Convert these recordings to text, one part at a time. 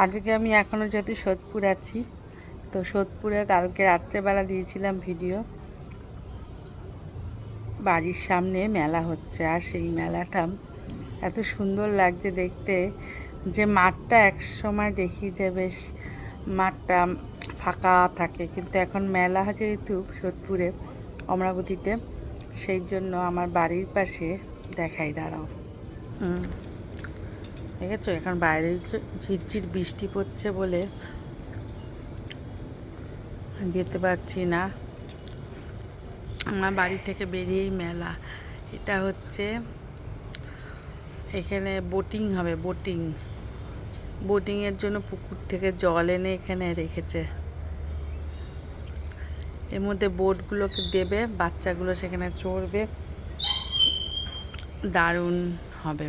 আজকে আমি এখনও যেহেতু সোদপুর আছি, তো সোদপুরে কালকে রাত্রেবেলা দিয়েছিলাম ভিডিও। বাড়ির সামনে মেলা হচ্ছে, আর সেই মেলাটা এত সুন্দর লাগছে দেখতে যে মাঠটা এক সময় দেখি যে বেশ মাঠটা ফাঁকা থাকে, কিন্তু এখন মেলা যেহেতু সোদপুরে, অমরাবতীতে, সেই জন্য আমার বাড়ির পাশে দেখাই, দাঁড়াও। দেখেছ? এখন বাইরে ঝিরঝির বৃষ্টি পড়ছে বলে যেতে পারছি না। আমার বাড়ি থেকে বেরিয়েই মেলা। এটা হচ্ছে এখানে বোটিং হবে, বোটিং। বোটিংয়ের জন্য পুকুর থেকে জল এনে এখানে রেখেছে। এর মধ্যে বোটগুলোকে দেবে, বাচ্চাগুলো সেখানে চড়বে। দারুণ হবে।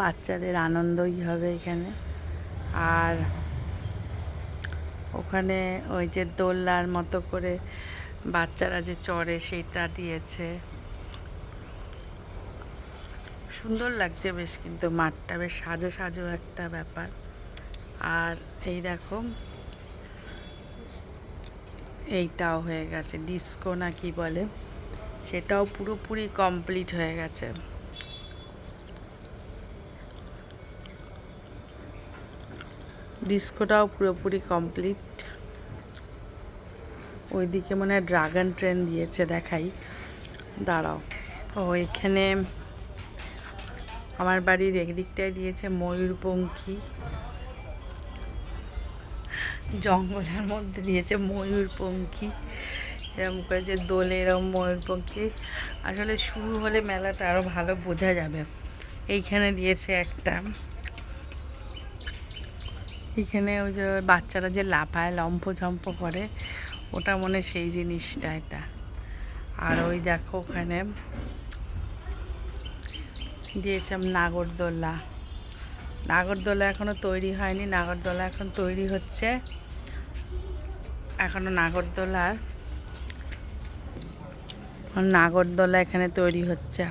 বাচ্চাদের আনন্দই হবে এখানে। আর ওখানে ওই যে দোলনার মতো করে বাচ্চারা যে চড়ে সেটা দিয়েছে। সুন্দর লাগছে বেশ কিন্তু, মাঠটা বেশ সাজো সাজো একটা ব্যাপার। আর এই দেখো, এইটাও হয়ে গেছে, ডিস্কো না কি বলে, সেটাও পুরোপুরি কমপ্লিট হয়ে গেছে। ডিস্কোটাও পুরোপুরি কমপ্লিট ওইদিকে মনে হয় ড্রাগন ট্রেন দিয়েছে, দেখাই। দাঁড়াও। ও, এখানে আমার বাড়ির একদিকটায় দিয়েছে ময়ূরপঙ্খী। জঙ্গলের মধ্যে দিয়েছে ময়ূরপঙ্খী। এরকম করে যে দোলে এরকম ময়ূরপঙ্খী। আসলে শুরু হলে মেলাটা আরও ভালো বোঝা যাবে। এইখানে দিয়েছে একটা। এখানে ওই যে বাচ্চারা যে লাফায়, লম্ফ ঝম্প করে, ওটা মনে সেই জিনিসটা এটা। আর ওই দেখো ওখানে দিয়েছিলাম নাগরদোলা। নাগরদোলা এখনও তৈরি হয়নি, নাগরদোলা এখন তৈরি হচ্ছে। এখনও নাগরদোলার নাগরদোলা এখানে তৈরি হচ্ছে।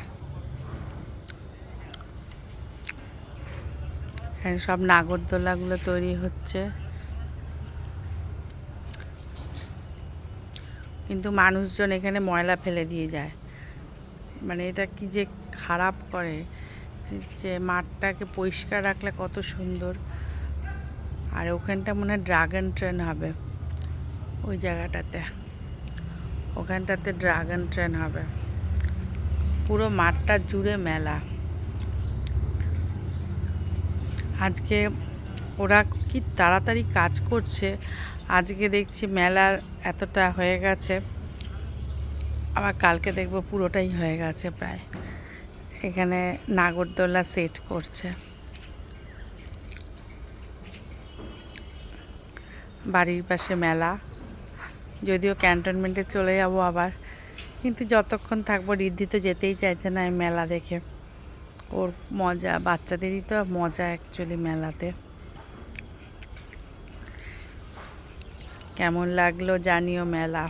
এখানে সব নাগরদোলাগুলো তৈরি হচ্ছে। কিন্তু মানুষজন এখানে ময়লা ফেলে দিয়ে যায়। মানে এটা কি যে খারাপ করে, যে মাঠটাকে পরিষ্কার রাখলে কত সুন্দর। আর ওখানটা মনে হয় ড্রাগন ট্রেন হবে, ওই জায়গাটাতে। ওখানটাতে ড্রাগন ট্রেন হবে। পুরো মাঠটা জুড়ে মেলা। আজকে ওরা কি তাড়াতাড়ি কাজ করছে? আজকে দেখছি মেলার এতটা হয়ে গেছে। আবার কালকে দেখব পুরোটাই হয়ে গেছে প্রায়। এখানে নাগরদোলা সেট করছে। বাড়ির পাশে মেলা। যদিও ক্যান্টনমেন্টে চলে যাব আবার। কিন্তু যতক্ষণ থাকব রিদ্ধি তো যেতেই চাইছে না এই মেলা দেখে। ওর মজা বাচ্চাদেরই তো মজা অ্যাকচুয়ালি মেলাতে। কেমন লাগল জানিও মেলা।